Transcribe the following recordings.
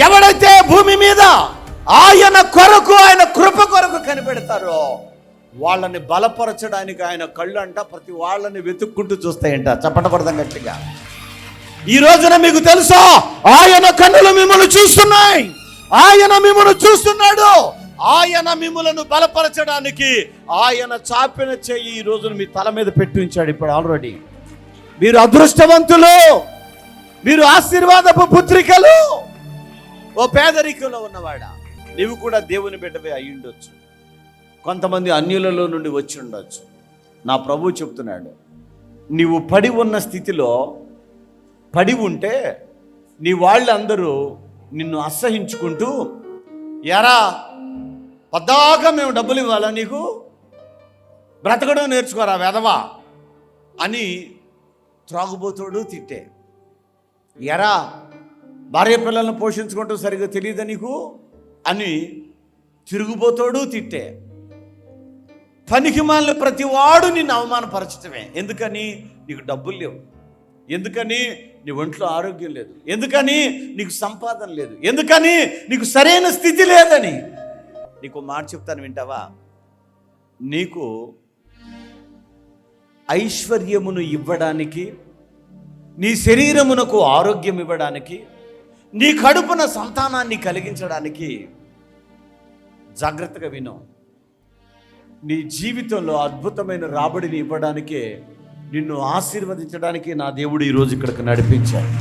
ఎవడైతే భూమి మీద ఆయన కొరకు ఆయన కృప కొరకు కనిపెడతారో వాళ్ళని బలపరచడానికి ఆయన కళ్ళు అంట ప్రతి వాళ్ళని వెతుక్కుంటూ చూస్తాయంట. చప్పటపడదాం గట్టిగా. ఈ రోజున మీకు తెలుసా? ఆయన కన్నులు మిమ్మల్ని చూస్తున్నాయి. ఆయన మిమ్మల్ని చూస్తున్నాడు. ఆయన మిమ్మలను బలపరచడానికి ఆయన చాపిన చెయ్యి ఈ రోజున మీ తల మీద పెట్టి ఉంచాడు ఇప్పుడు ఆల్రెడీ మీరు అదృష్టవంతులు. మీరు ఆశీర్వాదపు పుత్రికలు. ఓ పేదరికంలో ఉన్నవాడా? నీవు కూడా దేవుని బిడ్డవే అయి ఉండొచ్చు కొంతమంది అన్యులలో నుండి వచ్చి ఉండొచ్చు. నా ప్రభు చెప్తున్నాడు నీవు పడి ఉన్న స్థితిలో పడి ఉంటే నీ వాళ్ళందరూ నిన్ను అసహించుకుంటూ ఎరా పద్దాక మేము డబ్బులు ఇవ్వాలా నీకు? బ్రతకడం నేర్చుకోరా వెధవా? అని త్రాగుబోతుడు తిట్టే. ఎరా భార్య పిల్లలను పోషించుకుంటూ సరిగ్గా తెలియదా నీకు? అని తిరుగుబోతాడు తిట్టే. పనికి మాలిన ప్రతి వాడు నిన్ను అవమానపరచటమే. ఎందుకని? నీకు డబ్బులు లేవు. ఎందుకని? నీ ఒంట్లో ఆరోగ్యం లేదు. ఎందుకని? నీకు సంపాదన లేదు. ఎందుకని? నీకు సరైన స్థితి లేదని. నీకు మాట చెప్తాను వింటావా? నీకు ఐశ్వర్యమును ఇవ్వడానికి నీ శరీరమునకు ఆరోగ్యం ఇవ్వడానికి నీ కడుపున సంతానాన్ని కలిగించడానికి జాగ్రత్తగా విను. నీ జీవితంలో అద్భుతమైన రాబడిని ఇవ్వడానికి నిన్ను ఆశీర్వదించడానికి నా దేవుడు ఈరోజు ఇక్కడికి నడిపించాడు.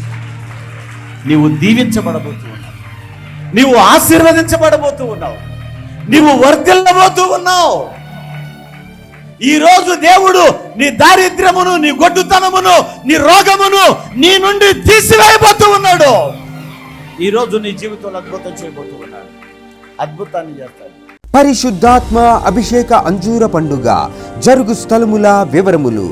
నీవు దీవించబడబోతూ ఉన్నావు. నీవు ఆశీర్వదించబడబోతూ ఉన్నావు. నీవు వర్ధిల్లబోతూ ఉన్నావు. ఈ రోజు దేవుడు నీ దారిద్ర్యమును నీ గొడ్డుతనమును నీ రోగమును నీ నుండి తీసివేయబోతూ ఉన్నాడు. ఈరోజు నీ జీవితంలో అద్భుతం చేయబోతూ ఉన్నాడు అద్భుతాన్ని చేస్తాడు. పరిశుద్ధాత్మ అభిషేక అంజూర పండుగ జరుగు స్థలముల వివరములు.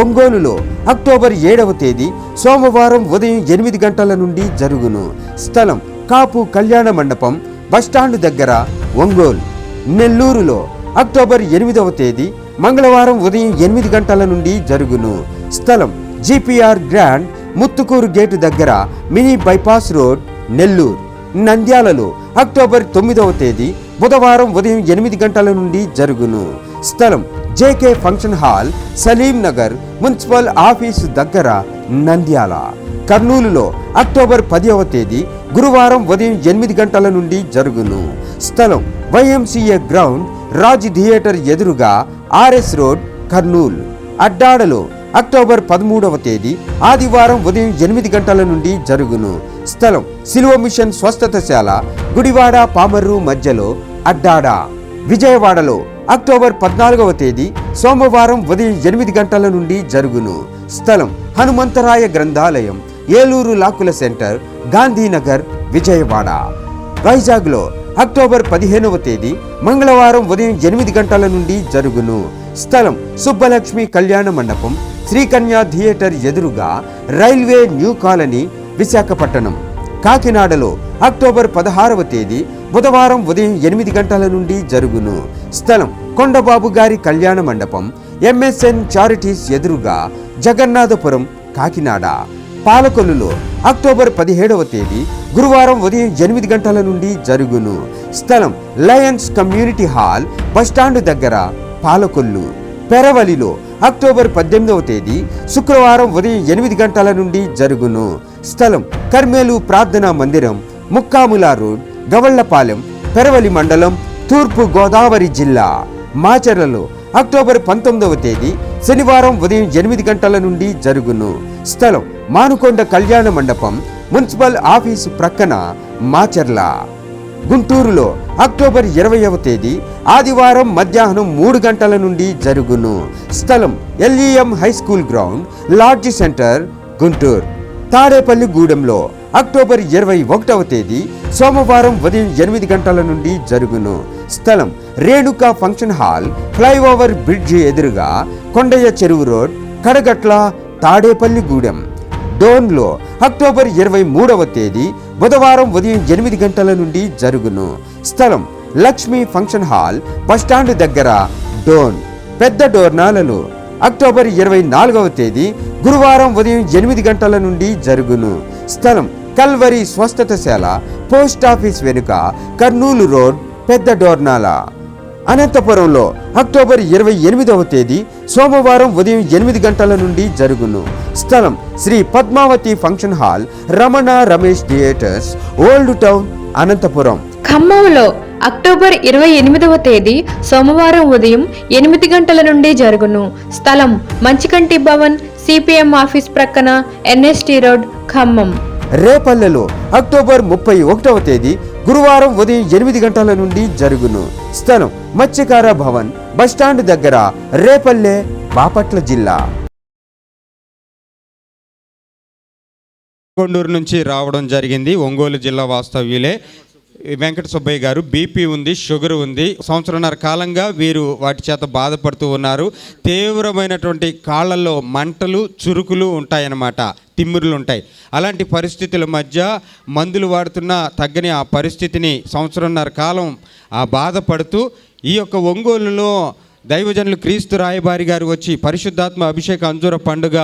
ఒంగోలులో అక్టోబర్ ఏడవ తేదీ సోమవారం ఉదయం ఎనిమిది గంటల నుండి జరుగును. స్థలం కాపు కళ్యాణ మండపం బస్టాండ్ దగ్గర ఒంగోలు. నెల్లూరులో అక్టోబర్ ఎనిమిదవ తేదీ మంగళవారం ఉదయం ఎనిమిది గంటల నుండి జరుగును. స్థలం జిపిఆర్ గ్రాండ్ ముత్తుకూరు గేటు దగ్గర మినీ బైపాస్ రోడ్ నెల్లూరు నంద్యాలలో అక్టోబర్ తొమ్మిదవ తేదీ బుధవారం ఉదయం ఎనిమిది గంటల నుండి జరుగును. స్థలం JK function hall Salim Nagar municipal office దగ్గర నంద్యాల. కర్నూలులో అక్టోబర్ పదివ తేదీ గురువారం ఉదయం ఎనిమిది గంటల నుండి జరుగును. స్థలం వైఎంసీఏ గ్రౌండ్ రాజ్ థియేటర్ ఎదురుగా ఆర్ఎస్ రోడ్ కర్నూలు. అడ్డాడలో అక్టోబర్ పదమూడవ తేదీ ఆదివారం ఉదయం ఎనిమిది గంటల నుండి జరుగును. స్థలం సిలువ మిషన్ స్వస్థతశాల గుడివాడ పామర్రు మధ్యలో అడ్డాడ. విజయవాడలో అక్టోబర్ పద్నాలుగవ తేదీ సోమవారం ఉదయం ఎనిమిది గంటల నుండి జరుగును. స్థలం హనుమంతరాయ గ్రంథాలయం ఏలూరు లాకుల సెంటర్ గాంధీనగర్ విజయవాడ. వైజాగ్లో అక్టోబర్ పదిహేనవ తేదీ మంగళవారం ఉదయం ఎనిమిది గంటల నుండి జరుగును. స్థలం సుబ్బలక్ష్మి కళ్యాణ మండపం శ్రీకన్య థియేటర్ ఎదురుగా రైల్వే న్యూ కాలనీ విశాఖపట్నం కాకినాడలో అక్టోబర్ పదహారవ తేదీ బుధవారం ఉదయం ఎనిమిది గంటల నుండి జరుగును. స్థలం కొండబాబు గారి కళ్యాణ మండపం ఎంఎస్ఎన్ చారిటీస్ ఎదురుగా జగన్నాథపురం కాకినాడ. పాలకొల్లులో అక్టోబర్ పదిహేడవ తేదీ గురువారం ఉదయం ఎనిమిది గంటల నుండి జరుగును. స్థలం లయన్స్ కమ్యూనిటీ హాల్ బస్టాండ్ దగ్గర పాలకొల్లు. పెరవలిలో అక్టోబర్ పద్దెనిమిదవ తేదీ శుక్రవారం ఉదయం ఎనిమిది గంటల నుండి జరుగును. స్థలం కర్మేలు ప్రార్థనా మందిరం ముక్కాముల రోడ్ గవళ్ళపాలెం పెరవలి మండలం తూర్పు గోదావరి జిల్లా. మాచర్లలో అక్టోబర్ పంతొమ్మిదవ తేదీ శనివారం ఉదయం ఎనిమిది గంటల నుండి జరుగును. స్థలం మానుకొండ కళ్యాణ మండపం మున్సిపల్ ఆఫీసు ప్రక్కన మాచర్ల. గుంటూరులో అక్టోబర్ ఇరవైవ తేదీ ఆదివారం మధ్యాహ్నం మూడు గంటల నుండి జరుగును. స్థలం LEM high school ground lodge centre Guntur. Tadepalli గూడెంలో అక్టోబర్ ఇరవై ఒకటవ తేదీ సోమవారం ఉదయం ఎనిమిది గంటల నుండి జరుగును. స్థలం Renuka function hall flyover bridge ఎదురుగా కొండయ్య చెరువు రోడ్ కడగట్ల తాడేపల్లి గూడెం. డోన్లో అక్టోబర్ ఇరవై మూడవ తేదీ బుధవారం ఉదయం ఎనిమిది గంటల నుండి జరుగును. స్థలం లక్ష్మీ ఫంక్షన్ హాల్ బస్టాండ్ దగ్గర డోన్. పెద్ద డోర్నాలలో అక్టోబర్ ఇరవై నాలుగవ తేదీ గురువారం ఉదయం ఎనిమిది గంటల నుండి జరుగును. స్థలం కల్వరి స్వస్థతశాల పోస్ట్ ఆఫీస్ వెనుక కర్నూలు రోడ్ పెద్ద డోర్నాల. అనంతపురంలో అక్టోబర్ ఇరవై ఎనిమిదవ తేదీ సోమవారం ఉదయం ఎనిమిది గంటల నుండి జరుగును. స్థలం Sri Padmavati function hall Ramana Ramesh theatres old town Anantapur. ఖమ్మంలో అక్టోబర్ ఇరవై ఎనిమిదవ తేదీ సోమవారం ఉదయం ఎనిమిది గంటల నుండి జరుగును. స్థలం మంచికంటి భవన్ సిపిఎం ఆఫీస్ ప్రక్కన ఎన్ఎస్టి రోడ్ ఖమ్మం. రేపల్లెలో అక్టోబర్ ముప్పై ఒకటవ తేదీ గురువారం ఉదయం ఎనిమిది గంటల నుండి జరుగును. స్థలం మత్స్యకార భవన్ బస్టాండ్ దగ్గర రేపల్లె బాపట్ల జిల్లా. కొండూరు నుంచి రావడం జరిగింది. ఒంగోలు జిల్లా వాస్తవ్యులే. వెంకట సుబ్బయ్య గారు బీపీ ఉంది షుగర్ ఉంది. సంవత్సరంన్నర కాలంగా వీరు వాటి చేత బాధపడుతూ ఉన్నారు. తీవ్రమైనటువంటి కాళ్ళల్లో మంటలు చురుకులు ఉంటాయన్నమాట. తిమ్మురులు ఉంటాయి. అలాంటి పరిస్థితుల మధ్య మందులు వాడుతున్న తగ్గని ఆ పరిస్థితిని సంవత్సరంన్నర కాలం ఆ బాధపడుతూ ఈ యొక్క ఒంగోలులో దైవజనులు క్రీస్తు రాయబారి గారు వచ్చి పరిశుద్ధాత్మ అభిషేక అంజూర పండుగ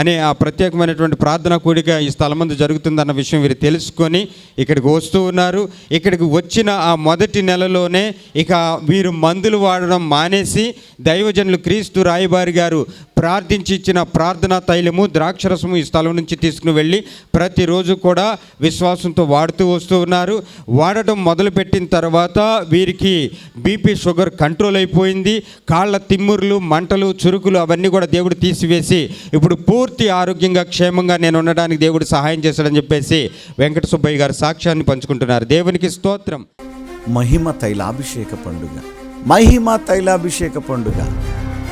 అనే ఆ ప్రత్యేకమైనటువంటి ప్రార్థన కూడిక ఈ స్థలం ముందు జరుగుతుందన్న విషయం వీరు తెలుసుకొని ఇక్కడికి వస్తూ ఉన్నారు. ఇక్కడికి వచ్చిన ఆ మొదటి నెలలోనే ఇక వీరు మందులు వాడడం మానేసి దైవజనులు క్రీస్తు రాయబారి గారు ప్రార్థించి ఇచ్చిన ప్రార్థనా తైలము ద్రాక్షరసము ఈ స్థలం నుంచి తీసుకుని వెళ్ళి ప్రతిరోజు కూడా విశ్వాసంతో వాడుతూ వస్తూ ఉన్నారు. వాడటం మొదలుపెట్టిన తర్వాత వీరికి బీపీ షుగర్ కంట్రోల్ అయిపోయింది. కాళ్ళ తిమ్ముర్లు మంటలు చురుకులు అవన్నీ కూడా దేవుడు తీసివేసి ఇప్పుడు పూర్తి ఆరోగ్యంగా క్షేమంగా నేను ఉండడానికి దేవుడు సహాయం చేశాడని చెప్పేసి వెంకట సుబ్బయ్య గారు సాక్ష్యాన్ని పంచుకుంటున్నారు. దేవునికి స్తోత్రం. మహిమ తైలాభిషేక పండుగ. మహిమ తైలాభిషేక పండుగ.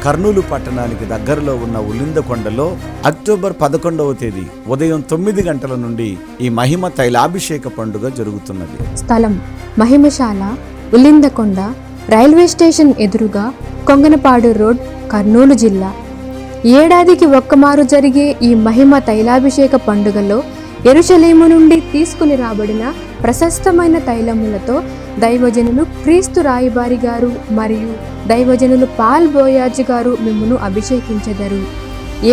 కర్నూలు పట్టణానికి దగ్గరలో ఉన్న ఉలిందకొండలో అక్టోబర్ పదకొండవ తేదీ ఉదయం తొమ్మిది గంటల నుండి ఈ మహిమ తైలాభిషేక పండుగ జరుగుతున్నది. స్థలం మహిమశాల ఉల్లిందకొండ రైల్వే స్టేషన్ ఎదురుగా కొంగనపాడు రోడ్ కర్నూలు జిల్లా. ఏడాదికి ఒక్కమారు జరిగే ఈ మహిమ తైలాభిషేక పండుగలో ఎరుషలేము నుండి తీసుకుని రాబడిన ప్రశస్తమైన తైలములతో దైవజనులు క్రీస్తు రాయిబారి గారు మరియు దైవజనులు పాల్ బోయాజ్ గారు మిమ్మును అభిషేకించెదరు.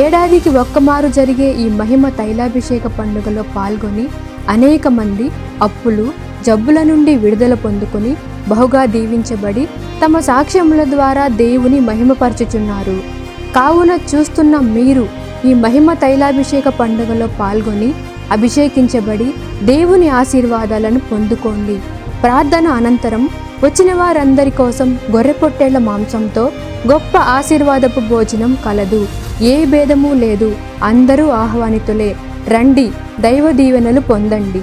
ఏడాదికి ఒక్కమారు జరిగే ఈ మహిమ తైలాభిషేక పండుగలో పాల్గొని అనేక మంది అప్పులు జబ్బుల నుండి విడుదల పొందుకొని బహుగా దీవించబడి తమ సాక్ష్యముల ద్వారా దేవుని మహిమపరచుచున్నారు. కావున చూస్తున్న మీరు ఈ మహిమ తైలాభిషేక పండుగలో పాల్గొని అభిషేకించబడి దేవుని ఆశీర్వాదాలను పొందుకోండి. ప్రార్థన అనంతరం వచ్చిన వారందరి కోసం గొర్రెపొట్టేళ్ళ మాంసంతో గొప్ప ఆశీర్వాదపు భోజనం కలదు. ఏ భేదము లేదు. అందరూ ఆహ్వానితులే. రండి దైవ దీవెనలు పొందండి.